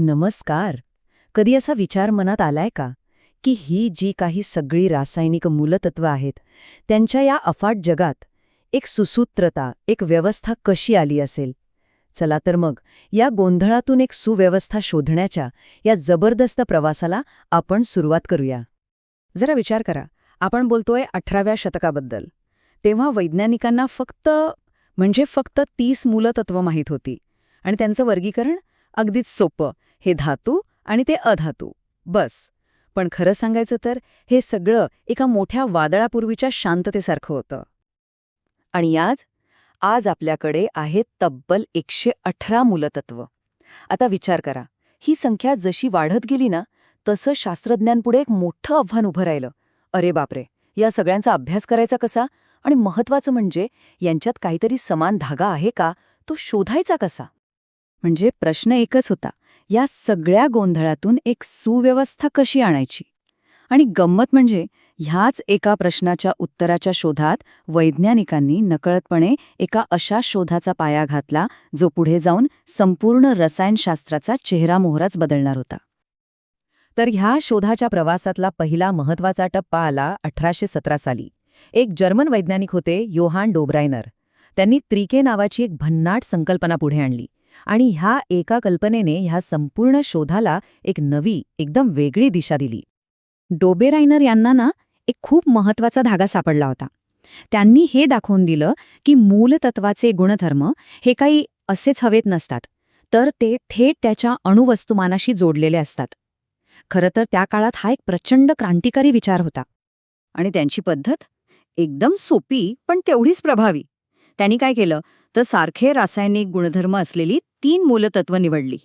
नमस्कार. कधी असा विचार मनात आलाय का की ही जी काही सगळी रासायनिक मूलतत्व आहेत त्यांच्या या अफाट जगात एक सुसूत्रता एक व्यवस्था कशी आली असेल? चला तर मग या गोंधळातून एक सुव्यवस्था शोधण्याच्या या जबरदस्त प्रवासाला आपण सुरुवात करूया. जरा विचार करा आपण बोलतोय अठराव्या शतकाबद्दल. तेव्हा वैज्ञानिकांना फक्त म्हणजे फक्त तीस मूलतत्व माहीत होती. आणि त्यांचं वर्गीकरण अगदीच सोपं. हे धातू आणि ते अधातू. बस. पण खरं सांगायचं तर हे सगळं एका मोठ्या वादळापूर्वीच्या शांततेसारखं होतं. आणि आज? आज आपल्याकडे आहेत तब्बल एकशे अठरा मूलतत्व. आता विचार करा. ही संख्या जशी वाढत गेली ना तसं शास्त्रज्ञांपुढे एक मोठं आव्हान उभं राहिलं. अरे बापरे! या सगळ्यांचा अभ्यास करायचा कसा? आणि महत्वाचं म्हणजे यांच्यात काहीतरी समान धागा आहे का? तो शोधायचा कसा? म्हणजे प्रश्न एकच होता या सगळ्या गोंधळातून एक सुव्यवस्था कशी आणायची? आणि गंमत म्हणजे ह्याच एका प्रश्नाच्या उत्तराच्या शोधात वैज्ञानिकांनी नकळतपणे एका अशा शोधाचा पाया घातला जो पुढे जाऊन संपूर्ण रसायनशास्त्राचा चेहरामोहराच बदलणार होता. तर ह्या शोधाच्या प्रवासातला पहिला महत्त्वाचा टप्पा आला अठराशे सतरा साली. एक जर्मन वैज्ञानिक होते योहान डोब्रायनर. त्यांनी त्रिके नावाची एक भन्नाट संकल्पना पुढे आणली. आणि ह्या एका कल्पनेने ह्या संपूर्ण शोधाला एक नवी एकदम वेगळी दिशा दिली. डोबेरायनर यांना ना एक खूप महत्त्वाचा धागा सापडला होता. त्यांनी हे दाखवून दिलं की मूलतत्वाचे गुणधर्म हे काही असेच हवेत नसतात तर ते थेट त्याच्या अणुवस्तुमानाशी जोडलेले असतात. खरं तर त्या काळात हा एक प्रचंड क्रांतिकारी विचार होता. आणि त्यांची पद्धत? एकदम सोपी पण तेवढीच प्रभावी. त्यांनी काय केलं? तर सारखे रासायनिक गुणधर्म असलेली तीन मूलतत्व निवडली.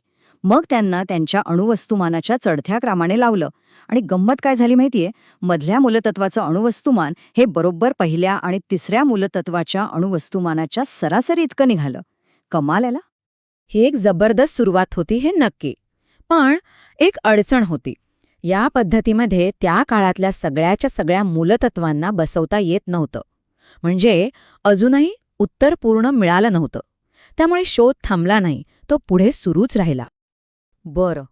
मग त्यांना त्यांच्या अणुवस्तुमानाच्या चढत्या क्रमाने लावलं. आणि गंमत काय झाली माहितीये? मधल्या मूलतत्वाचं अणुवस्तुमान हे बरोबर पहिल्या आणि तिसऱ्या मूलतत्वाच्या अणुवस्तुमानाच्या सरासरी इतकं निघालं. कमाल आला ही एक जबरदस्त सुरुवात होती हे नक्की. पण एक अडचण होती. या पद्धतीमध्ये त्या काळातल्या सगळ्याच्या सगळ्या मूलतत्वांना बसवता येत नव्हतं. म्हणजे अजूनही उत्तर पूर्ण मिळालं नव्हतं. त्यामुळे शोध थांबला नाही. तो पुढे सुरूच राहिला. बरं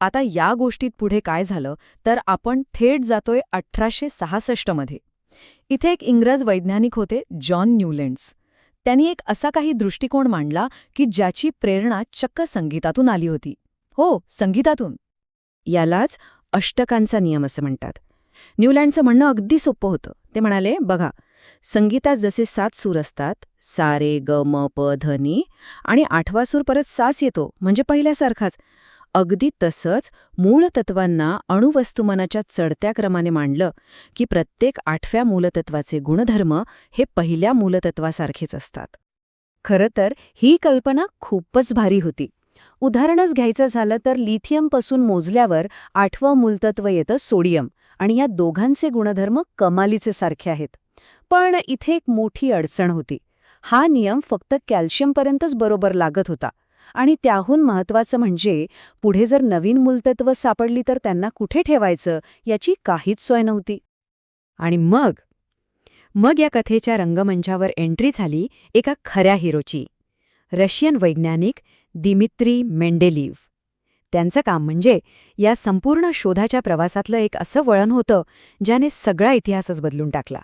आता या गोष्टीत पुढे काय झालं तर आपण थेट जातोय अठराशे सहासष्टमध्ये इथे एक इंग्रज वैज्ञानिक होते जॉन न्यूलँड्स. त्यांनी एक असा काही दृष्टिकोन मांडला की ज्याची प्रेरणा चक्क संगीतातून आली होती. हो संगीतातून. यालाच अष्टकांचा नियम असं म्हणतात. न्यूलँडचं म्हणणं अगदी सोपं होतं. ते म्हणाले बघा संगीतात जसे सात सूर असतात सारे ग म प धनी आणि आठवा सूर परत सास येतो म्हणजे पहिल्यासारखाच. अगदी तसंच मूळ तत्वांना अणुवस्तुमानाच्या चढत्या क्रमाने मांडलं की प्रत्येक आठव्या मूलतत्वाचे गुणधर्म हे पहिल्या मूलतत्वासारखेच असतात. खरं तर ही कल्पना खूपच भारी होती. उदाहरणच घ्यायचं झालं तर लिथियमपासून मोजल्यावर आठवं मूलतत्व येतं सोडियम आणि या दोघांचे गुणधर्म कमालीचे सारखे आहेत. पण इथे एक मोठी अडचण होती. हा नियम फक्त कॅल्शियमपर्यंतच बरोबर लागत होता. आणि त्याहून महत्वाचं म्हणजे पुढे जर नवीन मूलतत्व सापडली तर त्यांना कुठे ठेवायचं याची काहीच सोय नव्हती. आणि मग? मग या कथेच्या रंगमंचावर एंट्री झाली एका खऱ्या हिरोची. रशियन वैज्ञानिक दिमित्री मेंडेलीव्ह त्यांचं काम म्हणजे या संपूर्ण शोधाच्या प्रवासातलं एक असं वळण होतं ज्याने सगळा इतिहासच बदलून टाकला.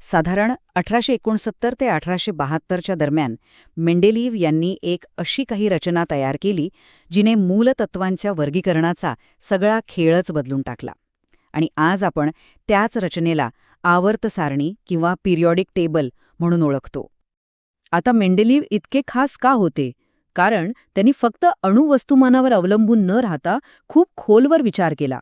साधारण अठराशे एकोणसत्तर ते अठराशे बहात्तरच्या दरम्यान मेंडेलीव यांनी एक अशी काही रचना तयार केली जिने मूलतत्वांच्या वर्गीकरणाचा सगळा खेळच बदलून टाकला. आणि आज आपण त्याच रचनेला आवर्त सारणी किंवा पिरियॉडिक टेबल म्हणून ओळखतो. आता मेंडेलीव इतके खास का होते? कारण त्यांनी फक्त अणुवस्तुमानावर अवलंबून न राहता खूप खोलवर विचार केला.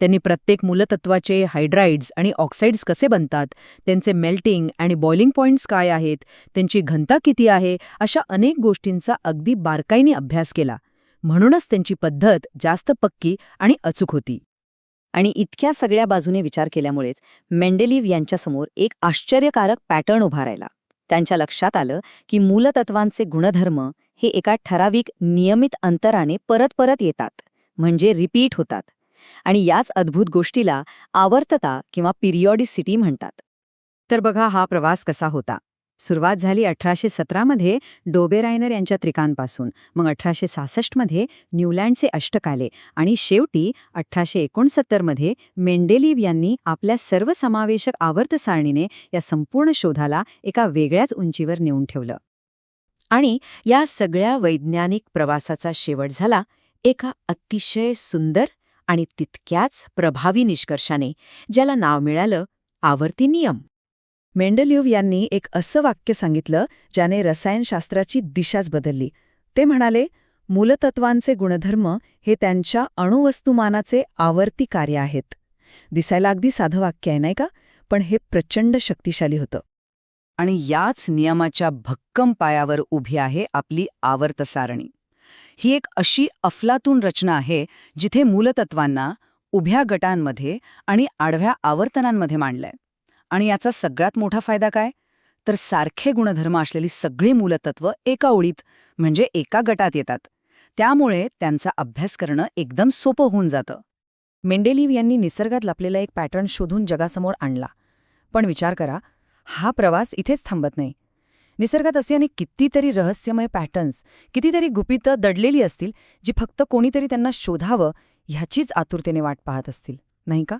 त्यांनी प्रत्येक मूलतत्वाचे हायड्राईड्स आणि ऑक्साईड्स कसे बनतात त्यांचे मेल्टिंग आणि बॉइलिंग पॉइंट्स काय आहेत त्यांची घनता किती आहे अशा अनेक गोष्टींचा अगदी बारकाईने अभ्यास केला. म्हणूनच त्यांची पद्धत जास्त पक्की आणि अचूक होती. आणि इतक्या सगळ्या बाजूने विचार केल्यामुळेच मेंडेलिव्ह यांच्यासमोर एक आश्चर्यकारक पॅटर्न उभा राहिला. त्यांच्या लक्षात आलं की मूलतत्वांचे गुणधर्म हे एका ठराविक नियमित अंतराने परत परत येतात म्हणजे रिपीट होतात. आणि याच अद्भुत गोष्टीला आवर्तता किंवा पिरियॉडिसिटी म्हणतात. तर बघा हा प्रवास कसा होता. सुरुवात झाली अठराशे सतरामध्ये डोबेरायनर यांच्या त्रिकांपासून मग अठराशे सासष्टमध्ये न्यूलँडचे अष्टकाले आणि शेवटी अठराशे एकोणसत्तरमध्ये मेंडेलिव यांनी आपल्या सर्वसमावेशक आवर्तसारणीने या संपूर्ण शोधाला एका वेगळ्याच उंचीवर नेऊन ठेवलं. आणि या सगळ्या वैज्ञानिक प्रवासाचा शेवट झाला एका अतिशय सुंदर आणि तितक्याच प्रभावी निष्कर्षाने ज्याला नाव मिळालं आवर्ती नियम. मेंडलिव्ह यांनी एक असं वाक्य सांगितलं ज्याने रसायनशास्त्राची दिशाच बदलली. ते म्हणाले मूलतत्वांचे गुणधर्म हे त्यांच्या अणुवस्तुमानाचे आवर्ती कार्य आहेत. दिसायला अगदी साधं वाक्य आहे नाही का? पण हे प्रचंड शक्तिशाली होतं. आणि याच नियमाच्या भक्कम पायावर उभी आहे आपली आवर्त सारणी ही एक अशी अफलातून रचना आहे जिथे मूलतत्वांना उभ्या गटांमध्ये आणि आडव्या आवर्तनांमध्ये मांडलंय. आणि याचा सगळ्यात मोठा फायदा काय? तर सारखे गुणधर्म असलेली सगळी मूलतत्व एका ओळीत म्हणजे एका गटात येतात. त्यामुळे त्यांचा अभ्यास करणं एकदम सोपं होऊन जातं. मेंडेलिव्ह यांनी निसर्गात लपलेला एक पॅटर्न शोधून जगासमोर आणला. पण विचार करा हा प्रवास इथेच थांबत नाही. निसर्गात असे अनेक कितीतरी रहस्यमय पॅटर्न्स कितीतरी गुपितं दडलेली असतील जी फक्त कोणीतरी त्यांना शोधावं ह्याचीच आतुरतेने वाट पाहत असतील. नाही का?